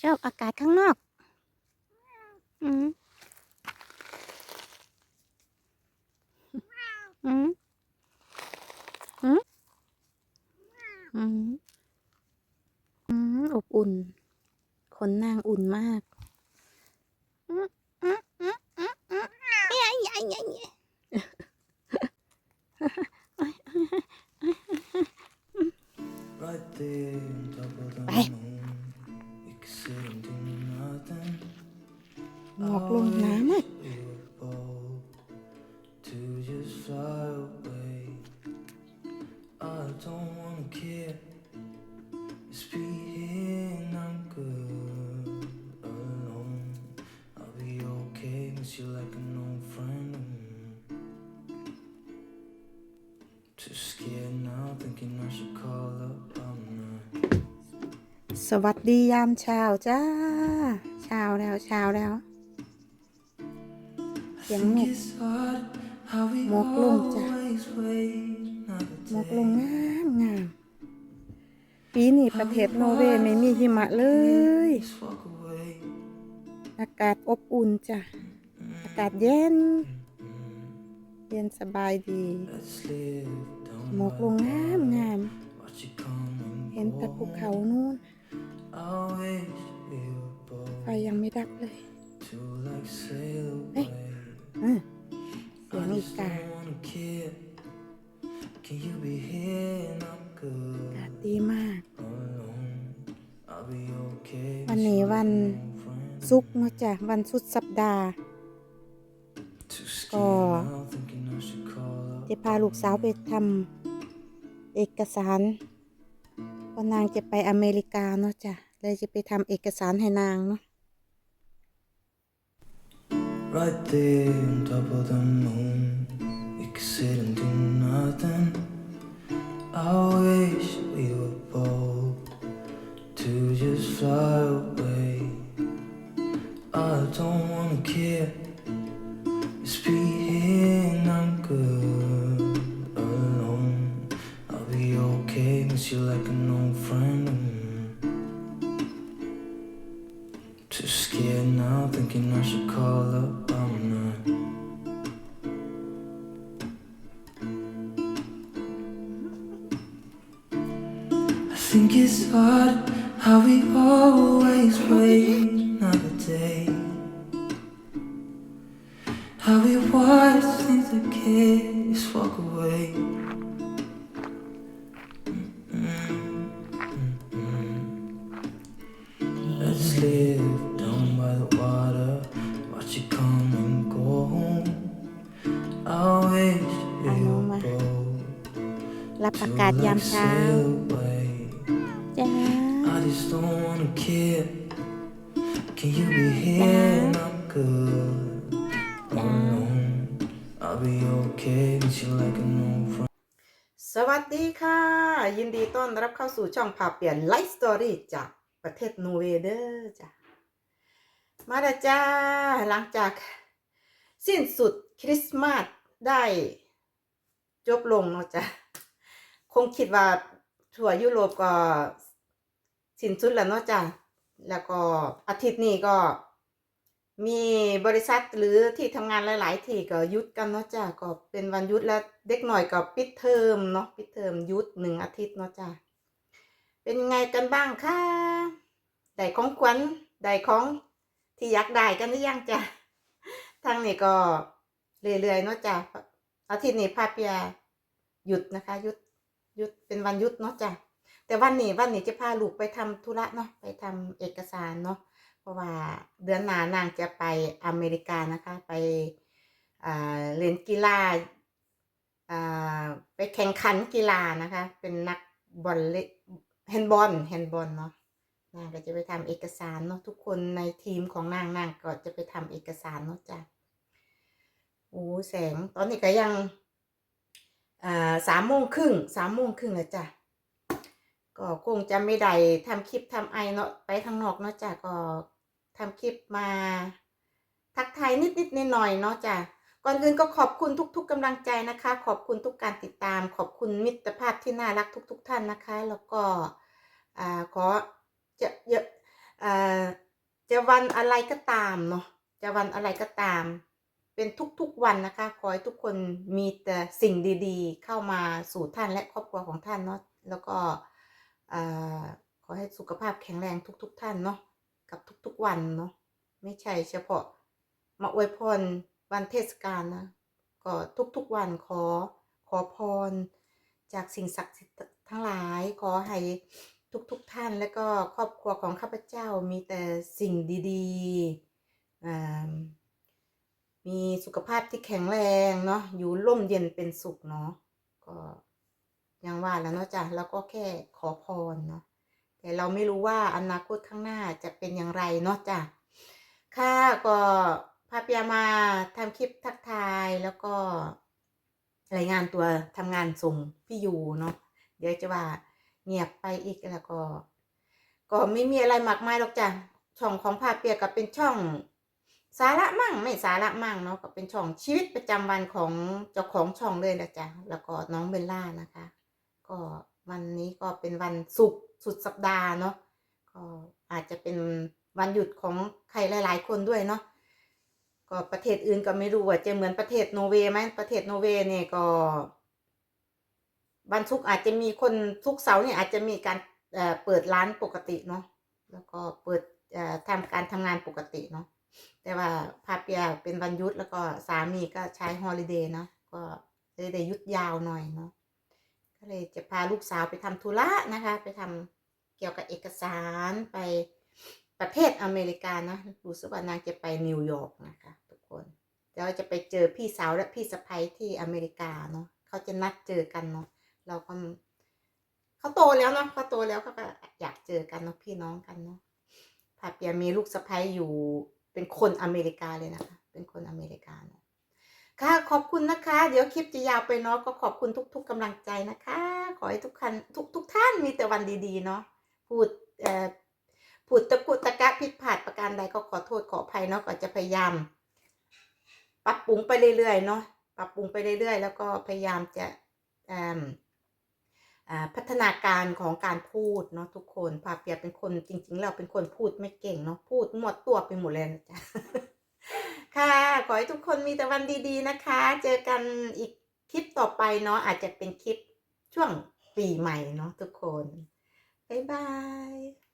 ชอบอากาศข้างนอกอืมอืมอืมอืมอืมอบอุ่นขนนางอุ่นมาก just fly away. I don't wanna care. Just be here and I'm good alone. I'll be okay. Miss you like an old friend. Mm. Too scared now, thinking I should call up. I'm not. สวัสดียามเช้าจ้า เช้าแล้วเช้าแล้วเสียงน Think ก it's hard how we หมอกลงจ้ะ always wait another หมอกล day. งงามงามปีนี้ประเทศนอร์เวย์ไม่มีหิมะเลย Just walk away. อากาศอบอุ่นจ้ะ อากาศเย็น เย็นสบายดี Let's live down หมอกล by ง the งามงาม Watch it come and เห็นแต่ go. ภูเขานู่น I wish we were ไฟ both ยังไม่ดับเลย to like sail Hey. away. อืมเสียง I อี just กา don't wanna care. Can you be here and I'm อา good กาศดีมาก alone? I'll be okay. วันนี้วันศุกร์เนาะจ้ะวันสุดสัปดาห์ Too scared ก็ now, thinking I should call up. จะพาลูกสาวไปทำเอกสารเพราะนางจะไปอเมริกาเนาะจ้ะเลยจะไปทำเอกสารให้นางเนาะ Right there on top of the moon, we could sit and do nothing. I wish we were bold to just fly away. I don't wanna care. Just think it's hard how we always wait another day. How we watch things that can't just walk away. Let's live down by the water, watch it come and go home. I wish we were Ano ma? bold รับอา to กาศยาม like เช้า sail don't wanna care. Can you be here and I'm good alone? I'll be okay, miss you like an old friend. สวัสดีค่ะ ยินดีต้อนรับเข้าสู่ช่องพาเปลี่ยนไลฟ์สตอรี่จากประเทศนอร์เวย์เด้อจ้ะมาแล้วจ้า หลังจากสิ้นสุดคริสต์มาสได้จบลงเนาะจ้ะคงคิดว่าทั่วยุโรปก็ สิ้นสุดแล้วเนาะจ้ะแล้วก็อาทิตย์นี้ก็ มีบริษัทหรือที่ทำงานหลาย ๆ ที่ก็ยุดกันเนาะจ้ะก็เป็นวันยุดแล้วเด็กหน่อยก็ปิดเทอมเนาะปิดเทอมยุดหนึ่งอาทิตย์เนาะจ้ะเป็นไงกันบ้างคะได้ของขวัญได้ของที่อยากได้กันหรือยังจ้ะทางนี้ก็เรื่อย ๆ เนาะจ้ะอาทิตย์นี้พาเปียหยุดนะคะหยุดหยุดเป็นวันหยุดเนาะจ้ะ แต่วันนี้วันนี้จะพาลูกไปทำธุระเนาะไปทำเอกสารเนาะเพราะว่าเดือนหน้านางจะไปอเมริกานะคะ ไปอ่าเล่นกีฬาไปแข่งขันกีฬานะคะ เป็นนักบอลเล่แฮนด์บอลแฮนด์บอลเนาะนางก็จะไปทำเอกสารเนาะทุกคนในทีมของนางนางก็จะไปทำเอกสารเนาะจ้ะโอ้แสงตอนนี้ก็ยังสามโมงครึ่งสามโมงครึ่งแล้วจ้ะ ก็คงจะไม่ได้ทำคลิปทำไอเนาะไปข้างนอกเนาะจ้ะก็ทำคลิปมา ทักทายนิดๆหน่อยๆเนาะจ้ะก่อนอื่นก็ขอบคุณทุก ๆกำลังใจนะคะ ขอบคุณทุกการติดตาม ขอบคุณมิตรภาพที่น่ารักทุก ๆ ท่านนะคะ แล้วก็อ่าขอจะเยอะอ่อจะวันอะไรก็ตามเนาะจะวันอะไรก็ตาม เป็นทุกๆวันนะคะ ขอให้ทุกคนมีแต่สิ่งดีๆ เข้ามาสู่ท่านและครอบครัวของท่านเนาะแล้วก็ ขอให้สุขภาพแข็งแรงทุกๆท่านเนาะกับทุกๆวันเนาะไม่ใช่เฉพาะมาอวยพรวันเทศกาลนะก็ทุกๆวันขอขอพร จากสิ่งศักดิ์สิทธิ์ทั้งหลายขอให้ทุกๆทท่านและก็ครอบครัวของข้าพเจ้ามีแต่สิ่งดีๆมีสุขภาพที่แข็งแรงเนาะอยู่ร่มเย็นเป็นสุขเนาะก็ ยังว่าแล้วเนาะจ้ะเราก็แค่ขอพรเนาะแต่เราไม่รู้ว่าอนาคตข้างหน้าจะเป็นอย่างไรเนาะจ้ะค่ะก็พาเปียมาทำคลิปทักทายแล้วก็รายงานตัวทำงานส่งพี่ยูเนาะเดี๋ยวจะว่าเงียบไปอีกแล้วก็ ก็ไม่มีอะไรมากมายหรอกจ้ะช่องของพาเปียก็เป็นช่องสาระมั่งไม่สาระมั่งเนาะก็เป็นช่องชีวิตประจำวันของเจ้าของช่องเลยนะจ๊ะแล้วก็น้องเบลล่านะคะ ก็วันนี้ก็เป็นวันศุกร์สุดสัปดาห์เนาะก็อาจจะเป็นวันหยุดของใครหลาย ๆ คนด้วยเนาะก็ประเทศอื่นก็ไม่รู้ว่าจะเหมือนประเทศโนเวย์ไหมประเทศโนเวย์เนี่ยก็วันศุกร์อาจจะมีคนทุกร์เสาร์เนี่ยอาจจะมีการเเปิดร้านปกติเนาะแล้วก็เปิดทำการทำงานปกติเนาะแต่ว่าพาเปียเป็นวันหยุดแล้วก็สามีก็ใช้ฮอลิเดย์เนาะก็เลยได้หยุดยาวหน่อยเนาะ ก็เลยจะพาลูกสาวไปทำธุระนะคะ ไปทำเกี่ยวกับเอกสารไปประเทศอเมริกานะรู้สึกว่านางจะไปนิวยอร์กนะคะทุกคนแล้วจะไปเจอพี่สาวและพี่สะใภ้ที่อเมริกาเนาะเขาจะนัดเจอกันเนาะเราก็เขาโตแล้วเนาะเขาโตแล้วเขาก็อยากเจอกันเนาะพี่น้องกันเนาะพาเปียมีลูกสะใภ้อยู่เป็นคนอเมริกาเลยนะคะเป็นคนอเมริกาเนาะ ค่ะขอบคุณนะคะ เดี๋ยวคลิปจะยาวไปเนาะก็ขอบคุณทุก ๆกำลังใจนะคะ ขอให้ทุกคันทุกทุกท่านมีแต่วันดีๆเนาะพูดเอ่อพูดตะกุตะกะผิดพลาดประการใดก็ขอโทษขออภัยเนาะก็จะพยายาม ปรับปรุงไปเรื่อยๆเนาะปรับปรุงไปเรื่อยๆ แล้วก็พยายามจะเอ่อ่าพัฒนาการของการพูดเนาะทุกคนพาเปียเป็นคนจริงๆ เราเป็นคนพูดไม่เก่งเนาะพูดหมดตัวไปหมดเลยนะจ๊ะ ค่ะขอให้ทุกคนมีแต่วันดีๆนะคะ เจอกันอีกคลิปต่อไปเนาะอาจจะเป็นคลิปช่วงปีใหม่เนาะทุกคน บ๊ายบาย